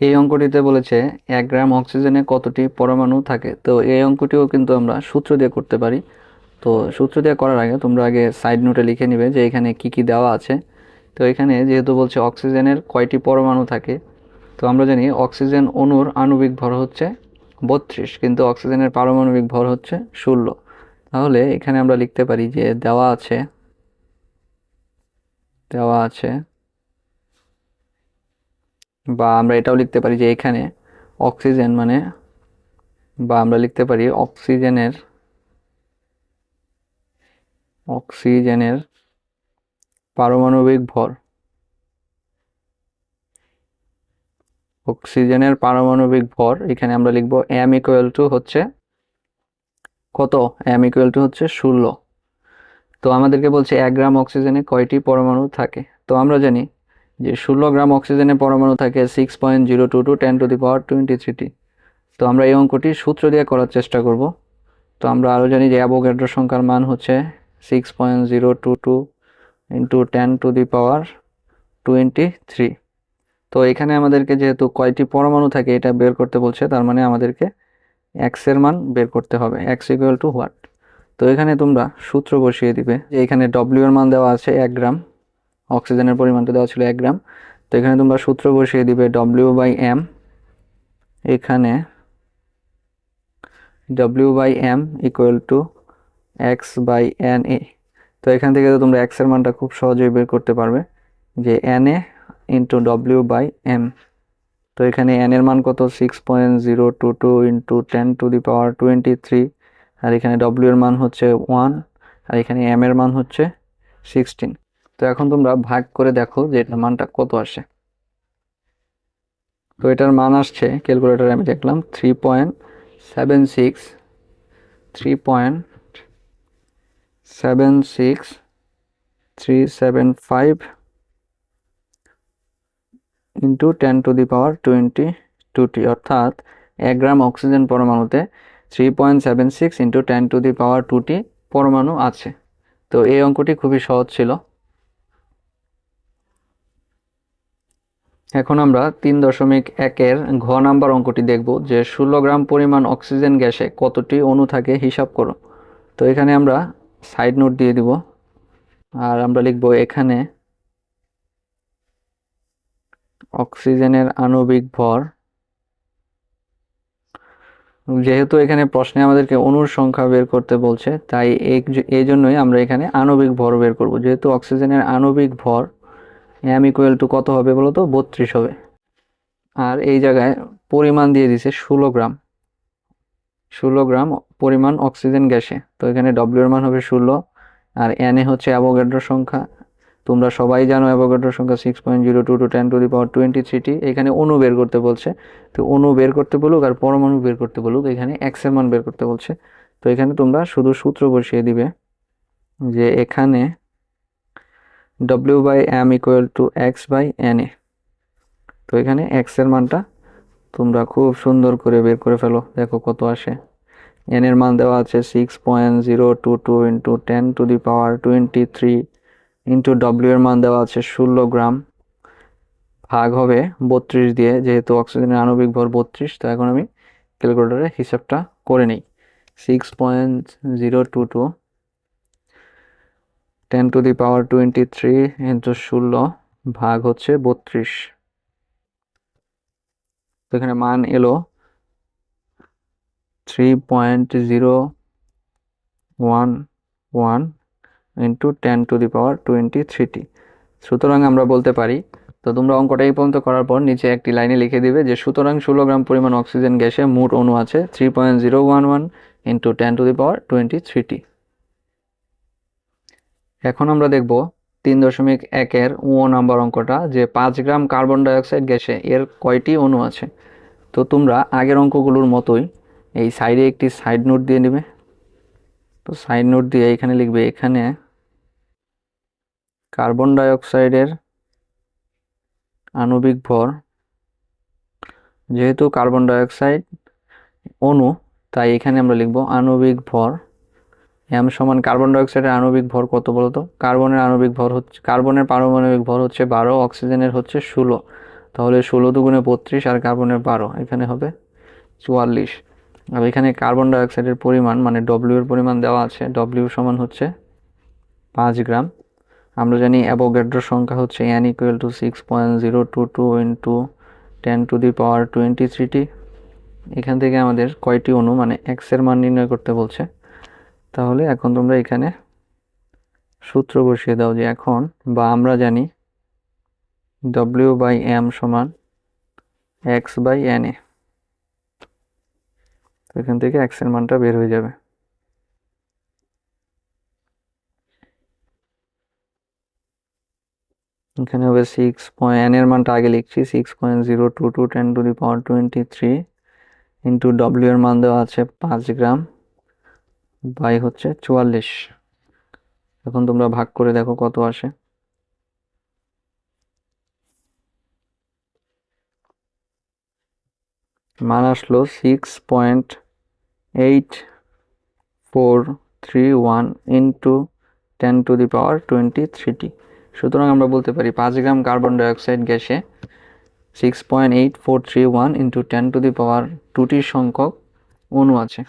এই অঙ্কটিতে বলেছে এক গ্রাম অক্সিজেনে কতটি পরমাণু থাকে? তো এই অঙ্কটিও কিন্তু আমরা সূত্র দিয়ে করতে পারি। তো সূত্র দিয়ে করার আগে তোমরা আগে সাইড নোটে লিখে নিবে যে এখানে কি কি দেওয়া আছে। তো এখানে যেহেতু বলছে অক্সিজেনের কয়টি পরমাণু থাকে, তো আমরা জানি অক্সিজেন অণুর আণবিক ভর হচ্ছে বত্রিশ, কিন্তু অক্সিজেনের পারমাণবিক ভর হচ্ছে ষোলো। তাহলে এখানে আমরা লিখতে পারি যে দেওয়া আছে দেওয়া আছে বা আমরা এটাও লিখতে পারি যে এখানে অক্সিজেন মানে বা আমরা লিখতে পারি অক্সিজেনের অক্সিজেনের পারমাণবিক ভর। অক্সিজেনের পারমাণবিক ভর, এখানে আমরা লিখব এম ইকুয়াল টু হচ্ছে কত? এম ইকুয়াল টু হচ্ছে ষোলো। তো আমাদেরকে বলছে এক গ্রাম অক্সিজেনে কয়টি পরমাণু থাকে? তো আমরা জানি যে ষোলো গ্রাম অক্সিজেনের পরমাণু থাকে six point zero two two ten to the power twenty three তো আমরা এই অঙ্কটি সূত্র দিয়ে করার চেষ্টা করব। তো আমরা আরও জানি যে অ্যাভোগ্যাড্রো সংখ্যার মান হচ্ছে six point zero two two into ten to the power twenty three তো এখানে আমাদেরকে যেহেতু কয়টি পরমাণু থাকে এটা বের করতে বলছে, তার মানে আমাদেরকে এক্সের মান বের করতে হবে এক্স ইকুয়াল টু হোয়াট তো এখানে তোমরা সূত্র বসিয়ে দিবে যে এখানে ডব্লিউ এর মান দেওয়া আছে এক গ্রাম। অক্সিজেনের পরিমাণটা দেওয়া ছিল এক গ্রাম। তো এখানে তোমরা সূত্র বসিয়ে দিবে ডব্লিউ বাই এম এখানে W by M equal to X by N A তো এখান থেকে তো তোমরা এক্সের মানটা খুব সহজেই বের করতে পারবে যে N A into W by M তো এখানে এন এর মান কত? Six point zero two two into ten to the power twenty three আর এখানে ডব্লিউ এর মান হচ্ছে ওয়ান আর এখানে এম এর মান হচ্ছে সিক্সটিন তো এখন তোমরা ভাগ করে দেখো যে এটার মানটা কত আসে। তো এটার মান আসছে ক্যালকুলেটারে আমি দেখলাম three point seven six three point seven six three seven five into ten to the power twenty two অর্থাৎ এক গ্রাম অক্সিজেন পরমাণুতে three point seven six into ten to the power টুটি পরমাণু আছে। তো এই অঙ্কটি খুবই সহজ ছিল। এখন আমরা তিন দশমিক একের ঘ নাম্বার অঙ্কটি দেখব যে ষোলো গ্রাম পরিমাণ অক্সিজেন গ্যাসে কতটি অণু থাকে হিসাব করো। তো এখানে আমরা সাইড নোট দিয়ে দিব। আর আমরা লিখব এখানে অক্সিজেনের আণবিক ভর। যেহেতু এখানে প্রশ্নে আমাদেরকে অণুর সংখ্যা বের করতে বলছে, তাই এই জন্যই আমরা এখানে আণবিক ভর বের করব। যেহেতু অক্সিজেনের আণবিক ভর এম ইকুয়াল টু কত হবে বলো তো? বত্রিশ হবে। আর এই জায়গায় পরিমাণ দিয়ে দিছে ষোলো গ্রাম। ষোলো গ্রাম পরিমাণ অক্সিজেন গ্যাসে। তো এখানে ডব্লিউ এর মান হবে ষোলো। আর এন এ হচ্ছে অ্যাভোগাড্রোর সংখ্যা। তোমরা সবাই জানো অ্যাভোগাড্রোর সংখ্যা six point zero two two ten to the power twenty three এখানে অণু বের করতে বলছে। তো অণু বের করতে বলুক আর পরমাণু বের করতে বলুক, এখানে এক্সের মান বের করতে বলছে। তো এখানে তোমরা শুধু সূত্র বসিয়ে দিবে যে এখানে W by M equal to X by N A তো এখানে এক্সের মানটা তোমরা খুব সুন্দর করে বের করে ফেলো, দেখো কত আসে। এন এর মান দেওয়া আছে six point zero two two into ten to the power twenty three into W এর মান দেওয়া আছে ষোলো গ্রাম। ভাগ হবে বত্রিশ দিয়ে, যেহেতু অক্সিজেনের আণবিক ভর বত্রিশ, তো এখন আমি ক্যালকুলেটারে হিসাবটা করে নিই। Six point zero two two ten to the power twenty three into ষোলো ভাগ হচ্ছে বত্রিশ। তো এখানে মান এলো three point zero one one into ten to the power twenty three. সুতরাং আমরা বলতে পারি, তো তোমরা অঙ্কটা এই পর্যন্ত করার পর নিচে একটি লাইনে লিখে দিবে যে সুতরাং ষোলো গ্রাম পরিমাণ অক্সিজেন গ্যাসে মোট অণু আছে three point zero one one into ten to the power twenty three. এখন আমরা দেখব তিন দশমিক একের ও নাম্বার অঙ্কটা, যে পাঁচ গ্রাম কার্বন ডাইঅক্সাইড গ্যাসে এর কয়টি অণু আছে? তো তোমরা আগের অঙ্কগুলোর মতোই এই সাইডে একটি সাইড নোট দিয়ে নেবে। তো সাইড নোট দিয়ে এখানে লিখবে, এখানে কার্বন ডাইঅক্সাইডের আণবিক ভর, যেহেতু কার্বন ডাইঅক্সাইড অণু, তাই এখানে আমরা লিখব আণবিক ভর এম সমান কার্বন ডাইঅক্সাইডের আণবিক ভর কত বলতো? কার্বনের আণবিক ভর হচ্ছে কার্বনের পারমাণবিক ভর হচ্ছে বারো অক্সিজেনের হচ্ছে ষোলো। তাহলে ষোলো দুগুণে বত্রিশ আর কার্বনের বারো, এখানে হবে চুয়াল্লিশ। আর এখানে কার্বন ডাইঅক্সাইডের পরিমাণ মানে ডব্লিউ এর পরিমাণ দেওয়া আছে ডব্লিউ সমান হচ্ছে পাঁচ গ্রাম। আমরা জানি অ্যাভোগ্যাড্রোর সংখ্যা হচ্ছে N equal to six point zero two two into ten to the power twenty three এখান থেকে আমাদের কয়টি অণু মানে এক্সের মান নির্ণয় করতে বলছে? তাহলে এখন তোমরা এখানে সূত্র বসিয়ে দাও যে এখন বা আমরা জানি ডব্লিউ বাই এম সমান এক্স বাই এন এ তো এখান থেকে এক্সের মানটা বের হয়ে যাবে। এখানে হবে সিক্স পয়েন্ট এন এর মানটা আগে লিখছি six point zero two two ten to the power twenty three into W এর মান দেওয়া আছে পাঁচ গ্রাম। বাই হচ্ছে চুয়াল্লিশ। এখন তোমরা ভাগ করে দেখো কত আসে। মান আসলো six point eight four three one into ten to the power twenty three সুতরাং আমরা বলতে পারি পাঁচ গ্রাম কার্বন ডাইঅক্সাইড গ্যাসে six point eight four three one into ten to the power টুটি সংখ্যক অণু আছে।